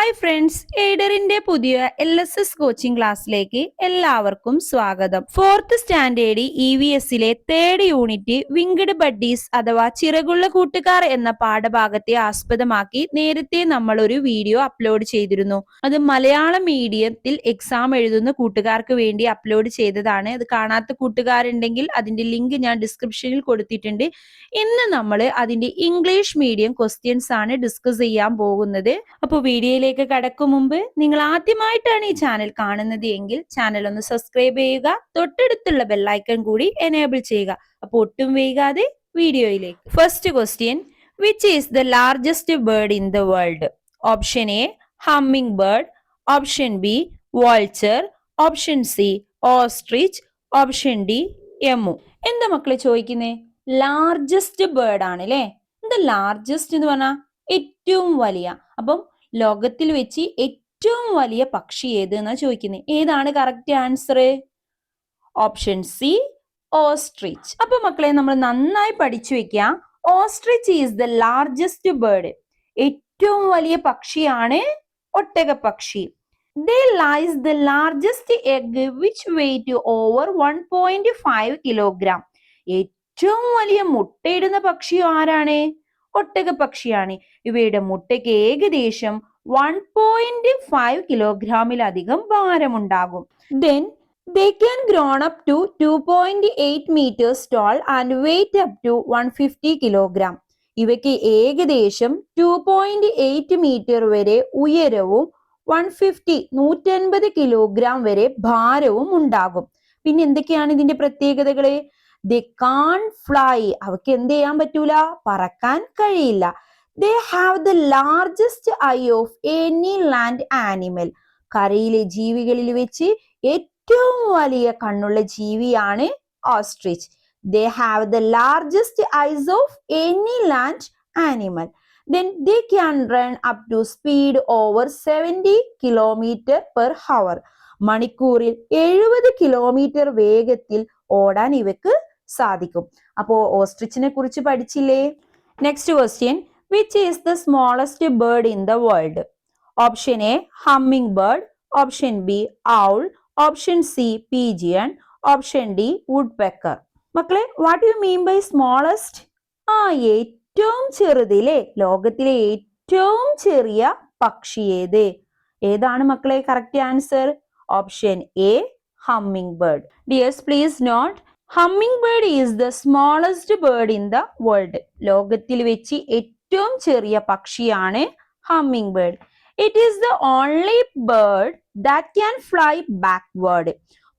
Hi friends എയ്ഡറിന്റെ പുതിയ L S S coaching ക്ലാസ്സിലേക്ക് എല്ലാവർക്കും സ്വാഗതം. ഫോർത്ത് സ്റ്റാൻഡേർഡ് ഇ വി എസിലെ തേർഡ് യൂണിറ്റ് വിങ്കഡ് ബഡ്ഡീസ് അഥവാ ചിറകുള്ള കൂട്ടുകാർ എന്ന പാഠഭാഗത്തെ ആസ്പദമാക്കി നേരത്തെ നമ്മൾ ഒരു വീഡിയോ അപ്ലോഡ് ചെയ്തിരുന്നു. അത് മലയാളം മീഡിയത്തിൽ എക്സാം എഴുതുന്ന കൂട്ടുകാർക്ക് വേണ്ടി അപ്ലോഡ് ചെയ്തതാണ്. അത് കാണാത്ത കൂട്ടുകാരുണ്ടെങ്കിൽ അതിന്റെ ലിങ്ക് ഞാൻ ഡിസ്ക്രിപ്ഷനിൽ കൊടുത്തിട്ടുണ്ട്. ഇന്ന് നമ്മൾ അതിന്റെ ഇംഗ്ലീഷ് മീഡിയം ക്വസ്റ്റ്യൻസ് ആണ് ഡിസ്കസ് ചെയ്യാൻ പോകുന്നത്. അപ്പോൾ വീഡിയോയിലേക്ക് കടക്കും മുമ്പ് നിങ്ങൾ ആദ്യമായിട്ടാണ് ഈ ചാനൽ കാണുന്നത് എങ്കിൽ ചാനൽ ഒന്ന് സബ്സ്ക്രൈബ് ചെയ്യുക തൊട്ടടുത്തുള്ള ബെല്ലൈക്കൺ കൂടി എനേബിൾ ചെയ്യുക. അപ്പോൾ ഒട്ടും വൈകാതെ വീഡിയോയിലേക്ക്. First question which is the largest bird in the world option A hummingbird option B vulture option C ostrich option D emu എന്താ മക്കളെ ചോദിക്കുന്നേ? ലാർജസ്റ്റ് ബേർഡ് ആണ് അല്ലേ എന്താ ലാർജസ്റ്റ് എന്ന് പറഞ്ഞാൽ ഏറ്റവും വലിയ. അപ്പം ലോകത്തിൽ വെച്ച് ഏറ്റവും വലിയ പക്ഷി ഏത് എന്നാ ചോദിക്കുന്നത് ഏതാണ് correct answer option C ostrich അപ്പൊ മക്കളെ നമ്മൾ നന്നായി പഠിച്ചു വെക്കുക ostrich is the largest bird ഏറ്റവും വലിയ പക്ഷിയാണ് ഒട്ടക പക്ഷി. They lays the largest egg which weight over one point five kilogram ഏറ്റവും വലിയ മുട്ടയിടുന്ന പക്ഷി ആരാണ്? ഒട്ടക പക്ഷിയാണ് ഇവയുടെ മുട്ടയ്ക്ക് ഏകദേശം വൺ പോയിന്റ് ഫൈവ് കിലോഗ്രാമിലധികം ഭാരമുണ്ടാകും. Then they can grown up to two point eight metres tall and weight up to one fifty kilogram ഇവയ്ക്ക് ഏകദേശം ടു പോയിന്റ് എയ്റ്റ് മീറ്റർ വരെ ഉയരവും വൺ ഫിഫ്റ്റി നൂറ്റൻപത് കിലോഗ്രാം വരെ ഭാരവും ഉണ്ടാകും. പിന്നെ എന്തൊക്കെയാണ് ഇതിന്റെ പ്രത്യേകതകൾ? ദേ കാൺ ഫ്ലൈ അവക്ക് എന്ത് ചെയ്യാൻ പറ്റൂല? പറക്കാൻ കഴിയില്ല. They have the largest eye of any land animal കരയിലെ ജീവികളിൽ വെച്ച് ഏറ്റവും വലിയ കണ്ണുള്ള ജീവിയാണ് ostrich they have the largest eyes of any land animal then they can run up to speed over seventy kilometre per hour മണിക്കൂറിൽ എഴുപത് kilometre വേഗത്തിൽ ഓടാൻ ഇവക്ക് സാധിക്കും. അപ്പോ ഓസ്ട്രിച്ചിനെ കുറിച്ച് പഠിച്ചില്ലേ? Next question which is the smallest bird in the world option A hummingbird option B owl option C pigeon option D woodpecker മക്കളെ what you mean by smallest ആ ഏറ്റവും ചെറുതിലെ ലോകത്തിലെ ഏറ്റവും ചെറിയ പക്ഷി ഏത്? ഏതാണ് മക്കളെ correct answer option A hummingbird dears please note hummingbird is the smallest bird in the world ലോകത്തിൽ വെച്ച് ഏറ്റവും ചെറിയ പക്ഷിയാണ് hummingbird it is the only bird that can fly backward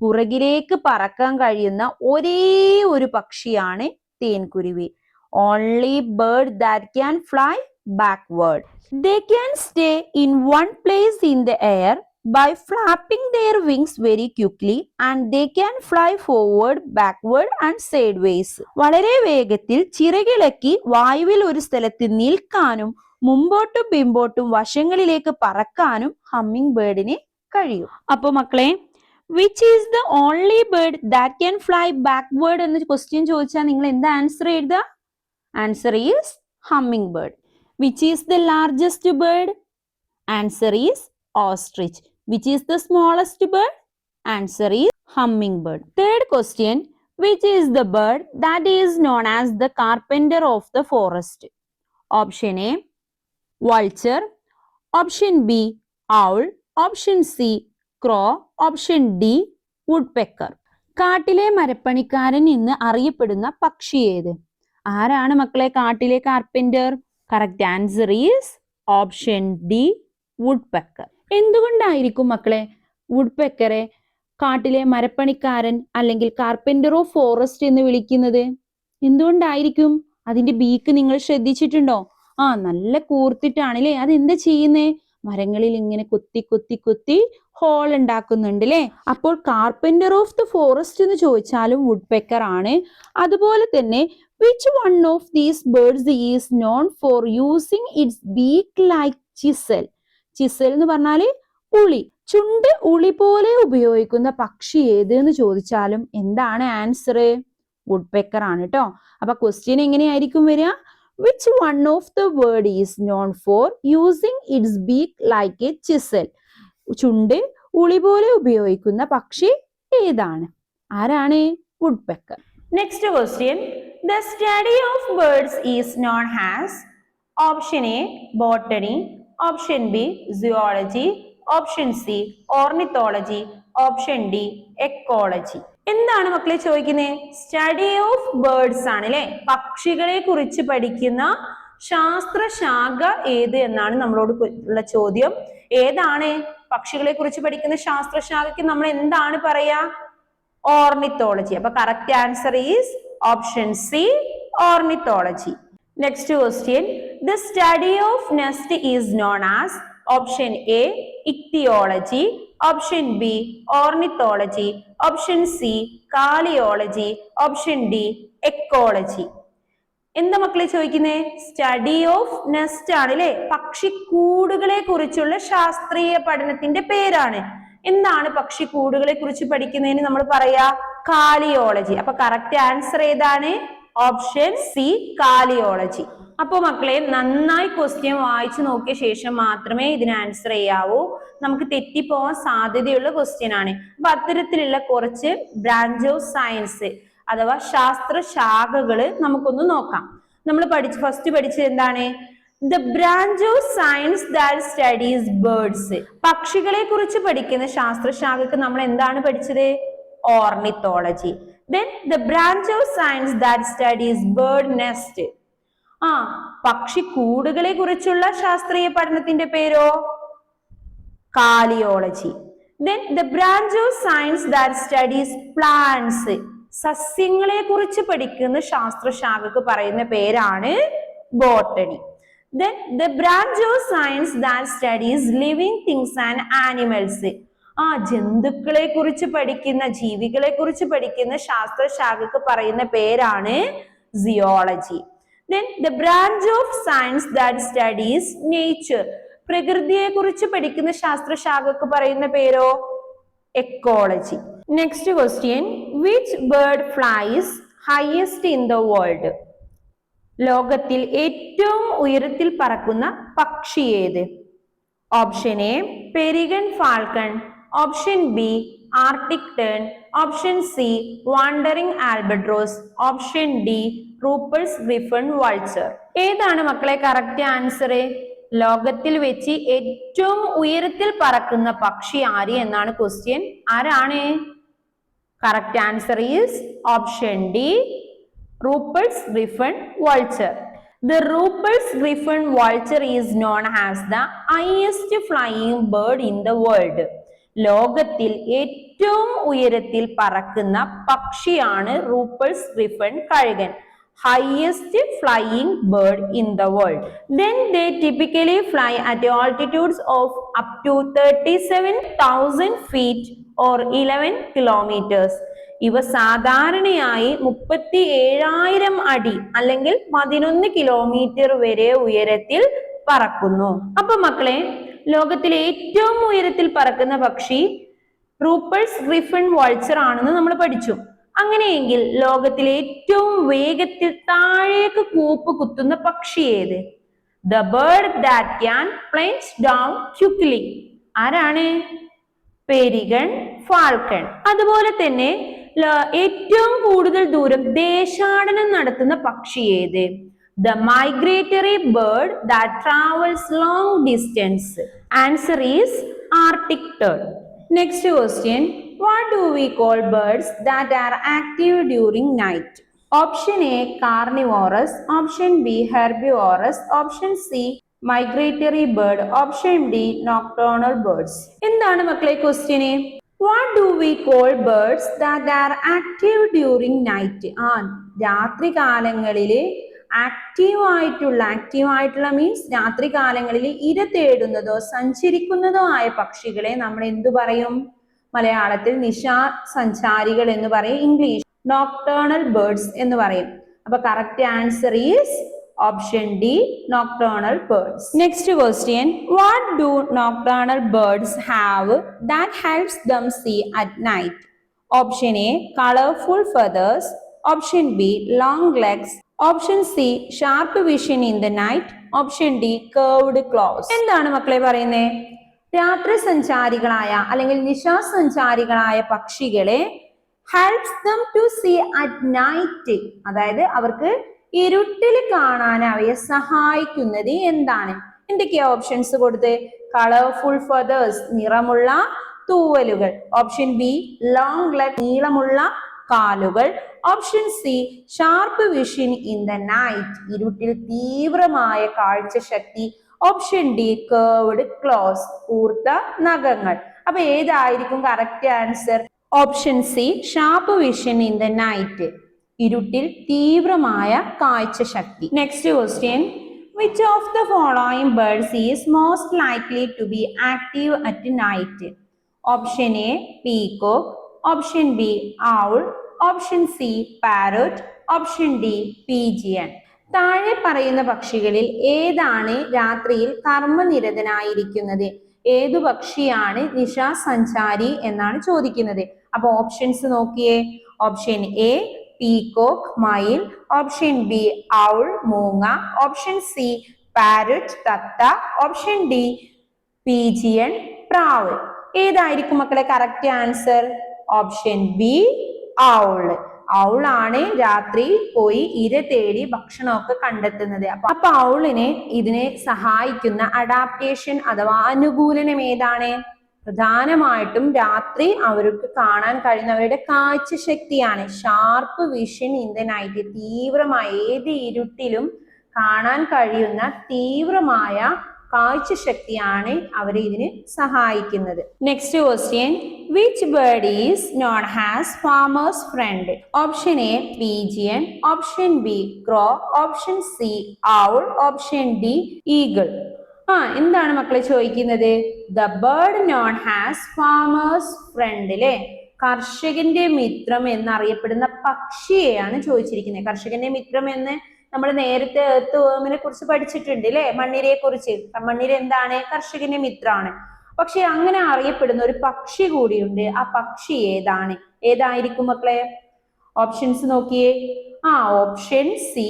പുറകിലേക്ക് പറക്കാൻ കഴിയുന്ന ഒരേ ഒരു പക്ഷിയാണ് തേൻകുരുവി. Only bird that can fly backward they can stay in one place in the air by flapping their wings very quickly and they can fly forward, backward and sideways. വളരെ വേഗത്തിൽ ചിറകിളക്കി വായുവിൽ ഒരു സ്ഥലത്ത് നിൽക്കാനും മുമ്പോട്ടും പിമ്പോട്ടും വശങ്ങളിലേക്ക് പറക്കാനും ഹമ്മിങ് ബേർഡിന് കഴിയും അപ്പൊ മക്കളെ which is the only bird that can fly backward എന്ന് ക്വസ്റ്റ്യൻ ചോദിച്ചാൽ നിങ്ങൾ എന്താ ആൻസർ എഴുതുക answer is hummingbird which is the largest bird answer is ostrich. Which is the smallest bird? Answer is hummingbird. Third question. Which is the bird that is known as the carpenter of the forest? Option A. Vulture. Option B. Owl. Option C. Crow. Option D. Woodpecker. കാട്ടിലെ മരപ്പണിക്കാരൻ എന്ന് അറിയപ്പെടുന്ന പക്ഷി ഏത് ആരാണ് മക്കളെ കാട്ടിലെ carpenter. Correct answer is option D woodpecker എന്തുകൊണ്ടായിരിക്കും മക്കളെ വുഡ് പെക്കറെ കാട്ടിലെ മരപ്പണിക്കാരൻ അല്ലെങ്കിൽ കാർപ്പന്റർ ഓഫ് ഫോറസ്റ്റ് എന്ന് വിളിക്കുന്നത്? എന്തുകൊണ്ടായിരിക്കും? അതിന്റെ ബീക്ക് നിങ്ങൾ ശ്രദ്ധിച്ചിട്ടുണ്ടോ? ആ നല്ല കൂർത്തിട്ടാണല്ലേ? അത് എന്താ ചെയ്യുന്നേ? മരങ്ങളിൽ ഇങ്ങനെ കൊത്തി കൊത്തി കൊത്തി ഹോൾ ഉണ്ടാക്കുന്നുണ്ട് അല്ലേ അപ്പോൾ കാർപ്പന്റർ ഓഫ് ദ ഫോറസ്റ്റ് എന്ന് ചോദിച്ചാലും വുഡ് പെക്കർ ആണ്. അതുപോലെ തന്നെ which one of these birds is known for using its beak like chisel chisel എന്ന് പറഞ്ഞാൽ ഉളി. ചുണ്ട് ഉളി പോലെ ഉപയോഗിക്കുന്ന പക്ഷി ഏത് എന്ന് ചോദിച്ചാലും എന്താണ് ആൻസർ വുഡ് പെക്കർ ആണ് കേട്ടോ അപ്പൊ ക്വസ്റ്റ്യൻ എങ്ങനെയായിരിക്കും വരിക? Which one of the word is known for using its beak like a chisel ചുണ്ട് ഉളി പോലെ ഉപയോഗിക്കുന്ന പക്ഷി ഏതാണ്? ആരാണ്? Woodpecker next question the study of birds is known as option A botany option B zoology option C ornithology option D ecology എന്താണ് മക്കളെ ചോദിക്കുന്നത് സ്റ്റഡി ഓഫ് ബേർഡ്സ് ആണ് അല്ലെ പക്ഷികളെ കുറിച്ച് പഠിക്കുന്ന ശാസ്ത്രശാഖ ഏത് എന്നാണ് നമ്മളോട് ഉള്ള ചോദ്യം. ഏതാണ്? പക്ഷികളെ കുറിച്ച് പഠിക്കുന്ന ശാസ്ത്രശാഖയ്ക്ക് നമ്മൾ എന്താണ് പറയാ? ഓർണിത്തോളജി അപ്പൊ correct answer is option C ornithology next question the study of nest is known as option A ichthyology option B ornithology option C caliology option D ecology എന്താ മക്കളെ ചോദിക്കുന്നേ? സ്റ്റഡി ഓഫ് നെസ്റ്റ് ആണ് അല്ലെ പക്ഷിക്കൂടുകളെ കുറിച്ചുള്ള ശാസ്ത്രീയ പഠനത്തിന്റെ പേരാണ്. എന്താണ് പക്ഷിക്കൂടുകളെ കുറിച്ച് പഠിക്കുന്നതിന് നമ്മൾ പറയാ? കാലിയോളജി അപ്പൊ കറക്റ്റ് ആൻസർ ഏതാണ്? ഓപ്ഷൻ സി കാലിയോളജി അപ്പൊ മക്കളെ നന്നായി ക്വസ്റ്റ്യൻ വായിച്ചു നോക്കിയ ശേഷം മാത്രമേ ഇതിന് ആൻസർ ചെയ്യാവൂ. നമുക്ക് തെറ്റിപ്പോവാൻ സാധ്യതയുള്ള ക്വസ്റ്റ്യൻ ആണ്. അപ്പൊ അത്തരത്തിലുള്ള കുറച്ച് ബ്രാഞ്ച് ഓഫ് സയൻസ് അഥവാ ശാസ്ത്ര ശാഖകൾ നമുക്കൊന്ന് നോക്കാം. നമ്മൾ പഠിച്ച് ഫസ്റ്റ് പഠിച്ചത് എന്താണ്? The branch of science that studies birds പക്ഷികളെ കുറിച്ച് പഠിക്കുന്ന ശാസ്ത്രശാഖക്ക് നമ്മൾ എന്താണ് പഠിച്ചത്? Ornithology then the branch of science that studies bird nest ആ പക്ഷി കൂടുകളെ കുറിച്ചുള്ള ശാസ്ത്രീയ പഠനത്തിന്റെ പേരോ? Caliology then the branch of science that studies plants സസ്യങ്ങളെ കുറിച്ച് പഠിക്കുന്ന ശാസ്ത്രശാഖക്ക് പറയുന്ന പേരാണ് botany. Then the branch of science that studies living things and animals ആ ജന്തുക്കളെ കുറിച്ച് പഠിക്കുന്ന ജീവികളെ കുറിച്ച് പഠിക്കുന്ന ശാസ്ത്രശാഖക്ക് പറയുന്ന പേരാണ് zoology then the branch of science that studies nature പ്രകൃതിയെ കുറിച്ച് പഠിക്കുന്ന ശാസ്ത്രശാഖക്ക് പറയുന്ന പേരോ? Ecology next question which bird flies highest in the world ലോകത്തിൽ ഏറ്റവും ഉയരത്തിൽ പറക്കുന്ന പക്ഷി ഏത്? Option A peregrine falcon option B arctic tern option C wandering albatross option D Rüppell's griffon vulture ഏതാണ് മക്കളെ കറക്റ്റ് ആൻസർ ലോകത്തിൽ വെച്ച് ഏറ്റവും ഉയരത്തിൽ പറക്കുന്ന പക്ഷി ആര് എന്നാണ് ക്വസ്റ്റ്യൻ ആരാണ്? Correct answer is option D Rüppell's griffon vulture The Rupert's Griffon vulture is known as the highest flying bird in the world. ലോകത്തിൽ ഏറ്റവും ഉയരത്തിൽ പറക്കുന്ന പക്ഷിയാണ് റൂപ്പൾ ഗ്രിഫൺ കഴുകൻ. Bird in the world then they typically fly at altitudes of up to thirty seven thousand feet or eleven kilometres ഇവ സാധാരണയായി മുപ്പത്തി ഏഴായിരം അടി അല്ലെങ്കിൽ പതിനൊന്ന് കിലോമീറ്റർ വരെ ഉയരത്തിൽ പറക്കുന്നു. അപ്പൊ മക്കളെ ലോകത്തിലെ ഏറ്റവും ഉയരത്തിൽ പറക്കുന്ന പക്ഷി റൂപ്പേഴ്സ് ഗ്രിഫൺ വാൾച്ചർ ആണെന്ന് നമ്മൾ പഠിച്ചു. അങ്ങനെയെങ്കിൽ ലോകത്തിലെ ഏറ്റവും വേഗത്തിൽ താഴേക്ക് കൂപ്പ് കുത്തുന്ന പക്ഷി ഏത്? The bird that can plains down quickly ആരാണ്? പെരികൺ ഫാൾക്കൺ അതുപോലെ തന്നെ ഏറ്റവും കൂടുതൽ ദൂരം ദേശാടനം നടത്തുന്ന പക്ഷി ഏത്? The migratory bird that travels long distance answer is arctic tern next question what do we call birds that are active during night option A carnivorous option B herbivorous option C migratory bird option D nocturnal birds എന്താണ് മക്കളെ question what do we call birds that are active during night ആ രാത്രി കാലങ്ങളിൽ active ആയിട്ടുള്ള active ആയിട്ടുള്ള means രാത്രി കാലങ്ങളിൽ ഇര തേടുന്നതോ സഞ്ചരിക്കുന്നതോ ആയ പക്ഷികളെ നമ്മൾ എന്തു പറയും? മലയാളത്തിൽ നിശാ സഞ്ചാരികൾ എന്ന് പറയും ഇംഗ്ലീഷ് നോക്ടേണൽ ബേർഡ്സ് എന്ന് പറയും. അപ്പൊ correct answer is option D nocturnal birds next question what do nocturnal birds have that helps them see at night option A colourful feathers option B long legs option C sharp vision in the night option D curved claws എന്താണ് മക്കളെ പറയുന്നത് രാത്രി സഞ്ചാരികളായ അല്ലെങ്കിൽ നിശാസഞ്ചാരികളായ പക്ഷികളെ helps them to see at night അതായത് അവർക്ക് ഇരുട്ടിൽ കാണാൻ അവയെ സഹായിക്കുന്നത് എന്താണ്? എന്തൊക്കെയാ ഓപ്ഷൻസ് കൊടുത്ത്? കളർഫുൾ ഫെതേഴ്സ് നിറമുള്ള തൂവലുകൾ. ഓപ്ഷൻ ബി ലോങ് ലെഗ് നീളമുള്ള കാലുകൾ option C sharp vision in the night ഇരുട്ടിൽ തീവ്രമായ കാഴ്ചശക്തി ഓപ്ഷൻ ഡി കേർവ്ഡ് ക്ലോസ് കൂർത്ത നഖങ്ങൾ. അപ്പൊ ഏതായിരിക്കും correct answer option C sharp vision in the night ഇരുട്ടിൽ തീവ്രമായ കാഴ്ചശക്തി. Next question which of the following birds is most likely to be active at night option A peacock option B owl option C parrot option D pigeon താഴെ പറയുന്ന പക്ഷികളിൽ ഏതാണ് രാത്രിയിൽ കർമ്മനിരതനായിരിക്കുന്നത്? ഏതു പക്ഷിയാണ് നിശാസഞ്ചാരി എന്നാണ് ചോദിക്കുന്നത്. അപ്പൊ ഓപ്ഷൻസ് നോക്കിയേ. ഓപ്ഷൻ എ പീകോക്ക് മയിൽ ഓപ്ഷൻ ബി ഔൾ മൂങ്ങ. ഓപ്ഷൻ സി പാരറ്റ് തത്ത. ഓപ്ഷൻ ഡി പീജിയൻ പ്രാവ്. ഏതായിരിക്കും മക്കളെ correct answer option B owl ഔളാണ് രാത്രി പോയി ഇര തേടി ഭക്ഷണമൊക്കെ കണ്ടെത്തുന്നത്. അപ്പൊ അപ്പൊ ഔളിനെ ഇതിനെ സഹായിക്കുന്ന അഡാപ്റ്റേഷൻ അഥവാ അനുകൂലനം ഏതാണ്? പ്രധാനമായിട്ടും രാത്രി അവർക്ക് കാണാൻ കഴിയുന്ന അവരുടെ കാഴ്ചശക്തിയാണ്. Sharp vision in the night തീവ്രമായ ഏത് ഇരുട്ടിലും കാണാൻ കഴിയുന്ന തീവ്രമായ കാഴ്ചശക്തിയാണ് അവരെ ഇതിന് സഹായിക്കുന്നത്. Next question which bird is known as farmer's friend option A pigeon option B crow option C owl option D eagle ആ എന്താണ് മക്കളെ ചോദിക്കുന്നത്? The bird known as farmer's friend അല്ലേ കർഷകന്റെ മിത്രം എന്നറിയപ്പെടുന്ന പക്ഷിയെയാണ് ചോദിച്ചിരിക്കുന്നത്. കർഷകന്റെ മിത്രം എന്ന് നമ്മൾ നേരത്തെ എർത്ത് വേമിനെ കുറിച്ച് പഠിച്ചിട്ടുണ്ട് അല്ലെ മണ്ണിരയെ കുറിച്ച്. മണ്ണിര എന്താണ്? കർഷകന്റെ മിത്രാണ്. പക്ഷെ അങ്ങനെ അറിയപ്പെടുന്ന ഒരു പക്ഷി കൂടിയുണ്ട്. ആ പക്ഷി ഏതാണ്? ഏതായിരിക്കും മക്കളെ? ഓപ്ഷൻസ് നോക്കിയേ. ആ ഓപ്ഷൻ സി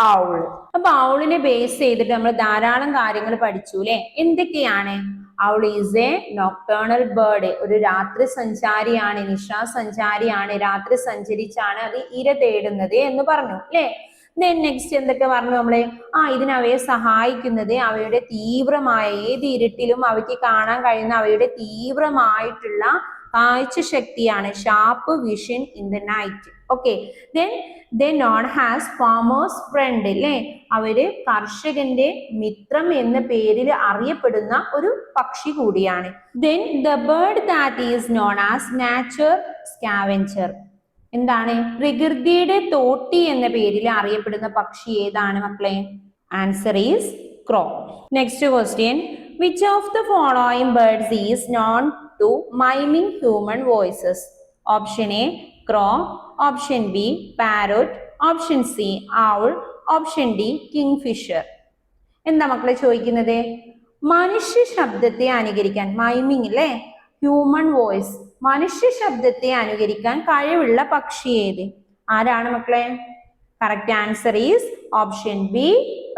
ഔൾ അപ്പൊ ഔളിനെ ബേസ് ചെയ്തിട്ട് നമ്മൾ ധാരാളം കാര്യങ്ങൾ പഠിച്ചു അല്ലെ എന്തൊക്കെയാണ്? Owl is a nocturnal bird ഒരു രാത്രി സഞ്ചാരിയാണ്. നിശാ സഞ്ചാരിയാണ് രാത്രി സഞ്ചരിച്ചാണ് അത് ഇര തേടുന്നത് എന്ന് പറഞ്ഞു അല്ലെ ദെൻ നെക്സ്റ്റ് എന്തൊക്കെ പറഞ്ഞു നമ്മളെ? ആ ഇതിനവയെ സഹായിക്കുന്നത് അവയുടെ തീവ്രമായ ഏത് ഇരുട്ടിലും അവയ്ക്ക് കാണാൻ കഴിയുന്ന അവയുടെ തീവ്രമായിട്ടുള്ള കാഴ്ച ശക്തിയാണ് sharp vision in the night okay then the known as farmer's friend അല്ലേ അവർ കർഷകന്റെ മിത്രം എന്ന പേരിൽ അറിയപ്പെടുന്ന ഒരു പക്ഷി കൂടിയാണ്. Then the bird that is known as nature scavenger എന്താണ്? പ്രകൃതിയുടെ തോട്ടി എന്ന പേരിൽ അറിയപ്പെടുന്ന പക്ഷി ഏതാണ് മക്കളെ? Answer is crow next question which of the following birds is known to maiming human voices option A crow option B parrot option C owl option D kingfisher എന്താ മക്കളെ ചോദിക്കുന്നത്? മനുഷ്യ ശബ്ദത്തെ അനുകരിക്കാൻ മൈമിങ് അല്ലേ? ഹ്യൂമൻ വോയിസ് മനുഷ്യ ശബ്ദത്തെ അനുകരിക്കാൻ കഴിവുള്ള പക്ഷി ഏത്? ആരാണ് മക്കളെ? Correct answer is option B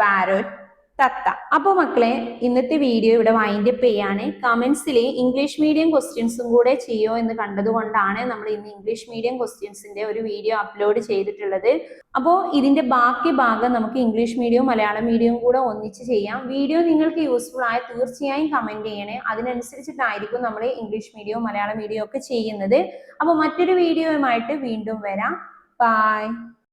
parrot തത്ത. അപ്പൊ മക്കളെ ഇന്നത്തെ വീഡിയോ ഇവിടെ വൈൻഡ് അപ്പ് ചെയ്യാണ്. കമന്റ്സിൽ ഇംഗ്ലീഷ് മീഡിയം ക്വസ്റ്റ്യൻസും കൂടെ ചെയ്യോ എന്ന് കണ്ടതുകൊണ്ടാണ് നമ്മൾ ഇന്ന് ഇംഗ്ലീഷ് മീഡിയം ക്വസ്റ്റ്യൻസിന്റെ ഒരു വീഡിയോ അപ്ലോഡ് ചെയ്തിട്ടുള്ളത്. അപ്പോൾ ഇതിന്റെ ബാക്കി ഭാഗം നമുക്ക് ഇംഗ്ലീഷ് മീഡിയവും മലയാളം മീഡിയവും കൂടെ ഒന്നിച്ച് ചെയ്യാം. വീഡിയോ നിങ്ങൾക്ക് യൂസ്ഫുൾ ആയ തീർച്ചയായും കമന്റ് ചെയ്യണേ. അതിനനുസരിച്ചിട്ടായിരിക്കും നമ്മൾ ഇംഗ്ലീഷ് മീഡിയവും മലയാളം മീഡിയവും ഒക്കെ ചെയ്യുന്നത്. അപ്പോൾ മറ്റൊരു വീഡിയോയുമായിട്ട് വീണ്ടും വരാം. ബൈ